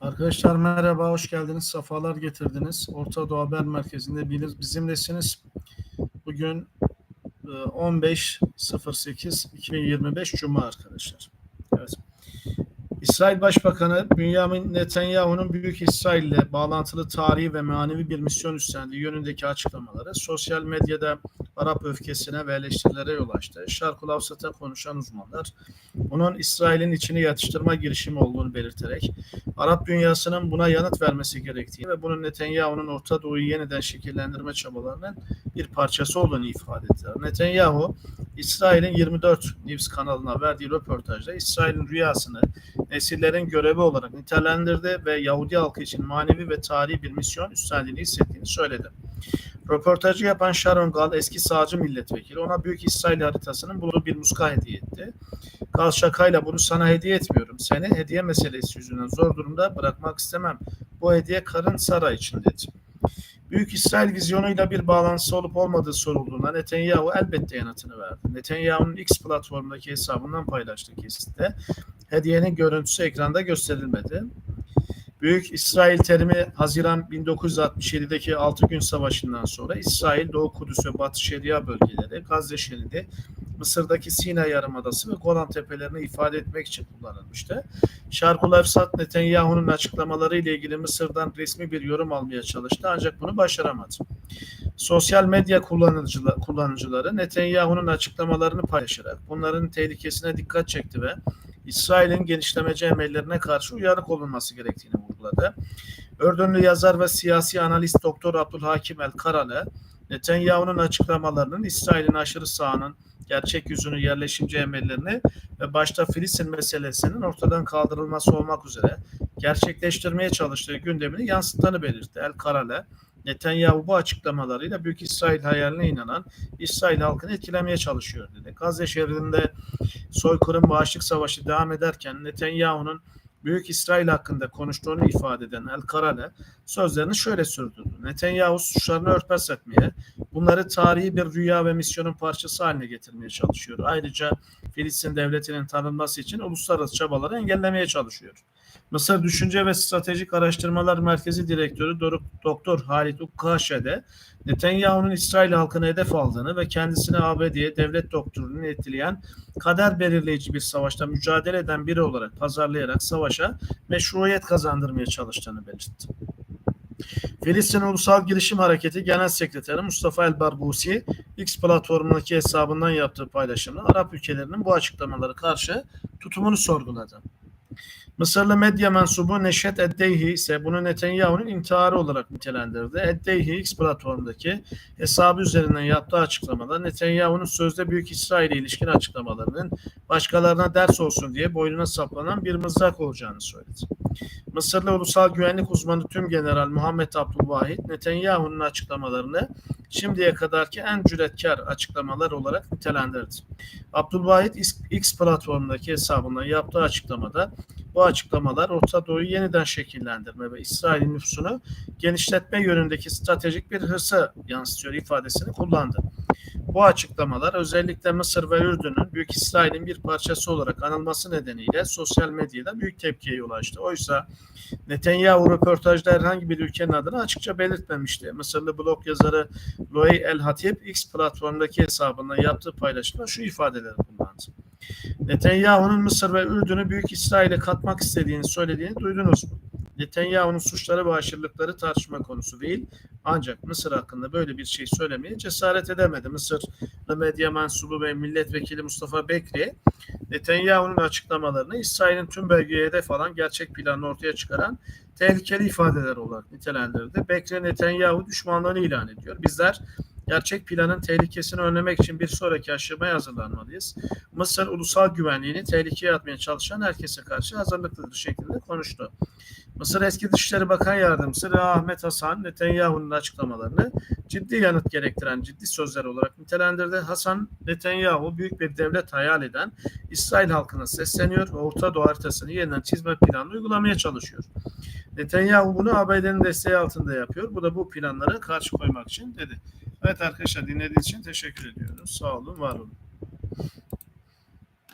Arkadaşlar merhaba, hoş geldiniz, safalar getirdiniz. Orta Doğu Haber Merkezi'nde biz- bizimlesiniz. Bugün e, 15.08.2025 Cuma arkadaşlar. Evet. İsrail Başbakanı Benjamin Netanyahu'nun Büyük İsrail ile bağlantılı tarihi ve manevi bir misyon üstlendiği yönündeki açıklamaları sosyal medyada Arap öfkesine ve eleştirilere yol açtı. Şarkul Avsat'a konuşan uzmanlar bunun İsrail'in içini yatıştırma girişimi olduğunu belirterek Arap dünyasının buna yanıt vermesi gerektiğini ve bunun Netanyahu'nun Orta Doğu'yu yeniden şekillendirme çabalarının bir parçası olduğunu ifade ettiler. Netanyahu, İsrail'in 24 News kanalına verdiği röportajda İsrail'in rüyasını nesillerin görevi olarak nitelendirdi ve Yahudi halkı için manevi ve tarihi bir misyon üstlendiğini hissettiğini söyledi. Röportajı yapan Sharon Gal, eski sağcı milletvekili, ona Büyük İsrail haritasının bulunduğu bir muska hediye etti. Gal şakayla bunu sana hediye etmiyorum. Seni hediye meselesi yüzünden zor durumda bırakmak istemem. Bu hediye karın Sara için dedi. Büyük İsrail vizyonuyla bir bağlantısı olup olmadığı sorulduğunda Netanyahu elbette yanıtını verdi. Netanyahu'nun X platformundaki hesabından paylaştığı kesitte hediyenin görüntüsü ekranda gösterilmedi. Büyük İsrail terimi Haziran 1967'deki 6 gün savaşından sonra İsrail, Doğu Kudüs ve Batı Şeria bölgeleri, Gazze şeridi, Mısır'daki Sina Yarımadası ve Golan Tepelerini ifade etmek için kullanılmıştı. Şarkul Efsat Netanyahu'nun açıklamaları ile ilgili Mısır'dan resmi bir yorum almaya çalıştı ancak bunu başaramadı. Sosyal medya kullanıcılar, kullanıcıları Netanyahu'nun açıklamalarını paylaşarak bunların tehlikesine dikkat çekti ve İsrail'in genişlemeci emellerine karşı uyanık olunması gerektiğini vurguladı. Ördünlü yazar ve siyasi analist Doktor Abdülhakim El Karale, Netanyahu'nun açıklamalarının İsrail'in aşırı sağının gerçek yüzünü, yerleşimci emellerini ve başta Filistin meselesinin ortadan kaldırılması olmak üzere gerçekleştirmeye çalıştığı gündemini yansıttığını belirtti. El Karale, Netanyahu bu açıklamalarıyla Büyük İsrail hayaline inanan İsrail halkını etkilemeye çalışıyor dedi. Gazze şehrinde soykırım ve savaşı devam ederken Netanyahu'nun Büyük İsrail hakkında konuştuğunu ifade eden El Karale sözlerini şöyle sürdürdü. Netanyahu suçlarını örtbas etmeye, bunları tarihi bir rüya ve misyonun parçası haline getirmeye çalışıyor. Ayrıca Filistin devletinin tanınması için uluslararası çabaları engellemeye çalışıyor. Mısır Düşünce ve Stratejik Araştırmalar Merkezi Direktörü Doktor Halit Ukkaşe de Netanyahu'nun İsrail halkını hedef aldığını ve kendisini ABD'ye devlet doktorunu etkileyen kader belirleyici bir savaşta mücadele eden biri olarak pazarlayarak savaşa meşruiyet kazandırmaya çalıştığını belirtti. Filistin Ulusal Girişim Hareketi Genel Sekreteri Mustafa El Barbusi X platformundaki hesabından yaptığı paylaşımda Arap ülkelerinin bu açıklamaları karşı tutumunu sorguladı. Mısırlı medya mensubu Neşet Eddeyhi ise bunu Netanyahu'nun intiharı olarak nitelendirdi. Eddeyhi X platformundaki hesabı üzerinden yaptığı açıklamada Netanyahu'nun sözde Büyük İsrail'e ilişkin açıklamalarının başkalarına ders olsun diye boynuna saplanan bir mızrak olacağını söyledi. Mısırlı ulusal güvenlik uzmanı Tüm General Muhammed Abdülvahid Netanyahu'nun açıklamalarını şimdiye kadarki en cüretkar açıklamalar olarak nitelendirdi. Abdülvahid X platformundaki hesabından yaptığı açıklamada bu açıklamalar Orta Doğu'yu yeniden şekillendirme ve İsrail'in nüfusunu genişletme yönündeki stratejik bir hırsı yansıtıyor ifadesini kullandı. Bu açıklamalar özellikle Mısır ve Ürdün'ün Büyük İsrail'in bir parçası olarak anılması nedeniyle sosyal medyada büyük tepkiye yol açtı. Oysa Netanyahu röportajda herhangi bir ülkenin adını açıkça belirtmemişti. Mısırlı blog yazarı Loey El Hatip X platformundaki hesabından yaptığı paylaşımda şu ifadeleri kullandı. Netanyahu'nun Mısır ve Ürdün'ü Büyük İsrail'e katmak istediğini söylediğini duydunuz mu? Netanyahu'nun suçları ve aşırılıkları tartışma konusu değil. Ancak Mısır hakkında böyle bir şey söylemeye cesaret edemedi. Mısırlı medya mensubu ve milletvekili Mustafa Bekri Netanyahu'nun açıklamalarını İsrail'in tüm bölgeye hedef alan gerçek planını ortaya çıkaran tehlikeli ifadeler olarak nitelendirdi. Bekri Netanyahu düşmanlığını ilan ediyor. Bizler gerçek planın tehlikesini önlemek için bir sonraki aşamaya hazırlanmalıyız. Mısır ulusal güvenliğini tehlikeye atmaya çalışan herkese karşı hazırlıklıdır şeklinde konuştu. Mısır Eski Dışişleri Bakan Yardımcısı Ahmet Hasan Netanyahu'nun açıklamalarını ciddi yanıt gerektiren ciddi sözler olarak nitelendirdi. Hasan Netanyahu büyük bir devlet hayal eden İsrail halkına sesleniyor ve Orta Doğu haritasını yeniden çizme planını uygulamaya çalışıyor. Netanyahu bunu ABD'nin desteği altında yapıyor. Bu da bu planlara karşı koymak için dedi. Evet arkadaşlar dinlediğiniz için teşekkür ediyoruz. Sağ olun, var olun.